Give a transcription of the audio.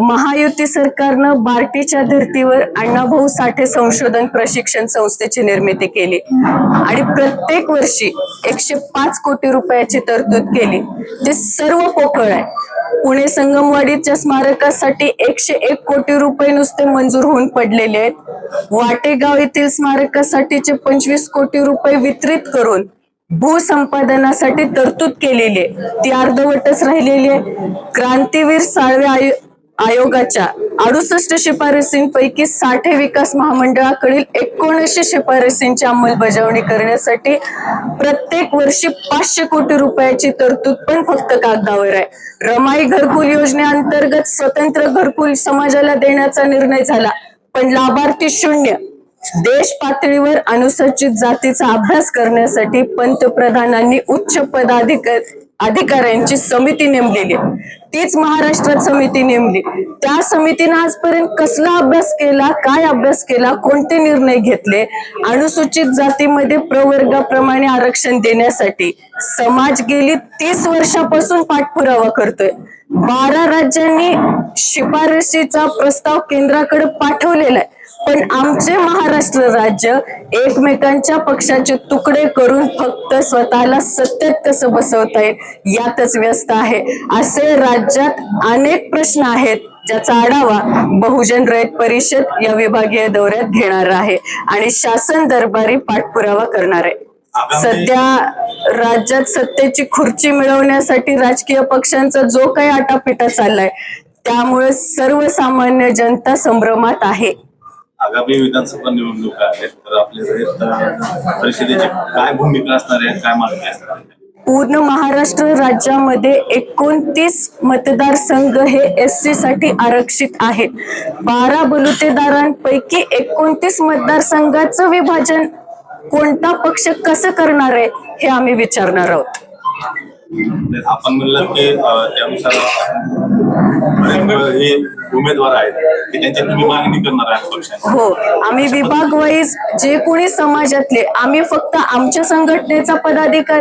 महायुती सरकारनं बार्टीच्या धर्तीवर अण्णाभाऊ साठे संशोधन प्रशिक्षण संस्थेची निर्मिती केली. आणि प्रत्येक वर्षी एकशे पाच कोटी रुपयाची तरतूद केली. जे सर्व पोकळ आहे. पुणे संगमवाडीच्या स्मारकासाठी एकशे एक कोटी रुपये नुसते मंजूर होऊन पडलेले आहेत. वाटेगाव येथील स्मारकासाठीचे पंचवीस कोटी रुपये वितरित करून भूसंपादनासाठी तरतूद केलेली आहे. ती अर्धवटच राहिलेली आहे. क्रांतीवीर साळवे आयोगाच्या अडुसष्ट शिफारसींपैकी साठे विकास महामंडळाकडील एकोणीसशे शिफारसींची अंमलबजावणी करण्यासाठी प्रत्येक वर्षी पाचशे कोटी रुपयाची तरतूद पण फक्त कागदावर आहे. रमाई घरकुल योजनेअंतर्गत स्वतंत्र घरकुल समाजाला देण्याचा निर्णय झाला पण लाभार्थी शून्य. देश पातळीवर अनुसूचित जातीचा अभ्यास करण्यासाठी पंतप्रधानांनी उच्च पदाधिकार अधिकाऱ्यांची समिती नेमलेली आहे. तीच महाराष्ट्रात समिती नेमली. त्या समितीनं आजपर्यंत कसला अभ्यास केला काय अभ्यास केला कोणते निर्णय घेतले अनुसूचित जातीमध्ये प्रवर्गाप्रमाणे आरक्षण देण्यासाठी समाज गेली तीस वर्षापासून पाठपुरावा करतोय. बारा राज्यांनी शिफारशीचा प्रस्ताव केंद्राकडे पाठवलेला आहे. पण आमचे महाराष्ट्र राज्य एकमेकांच्या पक्षाचे तुकडे करून फक्त स्वतःला सत्तेत कसं बसवता येईल यातच व्यस्त आहे. असे राज्यात अनेक प्रश्न आहेत ज्याचा आढावा बहुजन रयत परिषद या विभागीय दौऱ्यात घेणार आहे आणि शासन दरबारी पाठपुरावा करणार आहे. सध्या राज्यात सत्तेची खुर्ची मिळवण्यासाठी राजकीय पक्षांचा जो काही आटापिटा चाललाय त्यामुळे सर्वसामान्य जनता संभ्रमात आहे. आगामी विधानसभा निवडणुका आहेत तर आपल्या परिषदेची काय भूमिका असणार आहे काय मागणी असणार आहे? पूर्ण महाराष्ट्र राज्यामध्ये एकोणतीस मतदारसंघ हे एस सी साठी आरक्षित आहेत. बारा बलुतेदारांपैकी एकोणतीस मतदारसंघाचं विभाजन कोणता पक्ष कसं करणार आहे हे आम्ही विचारणार आहोत. आपण म्हणलं की त्यानुसार हे उमेदवार आहेत की त्यांची तुम्ही मागणी करणार आहात पक्षाने हो आम्ही विभाग वाईज जे कोणी समाजातले आम्ही फक्त आमच्या संघटनेचा पदाधिकारी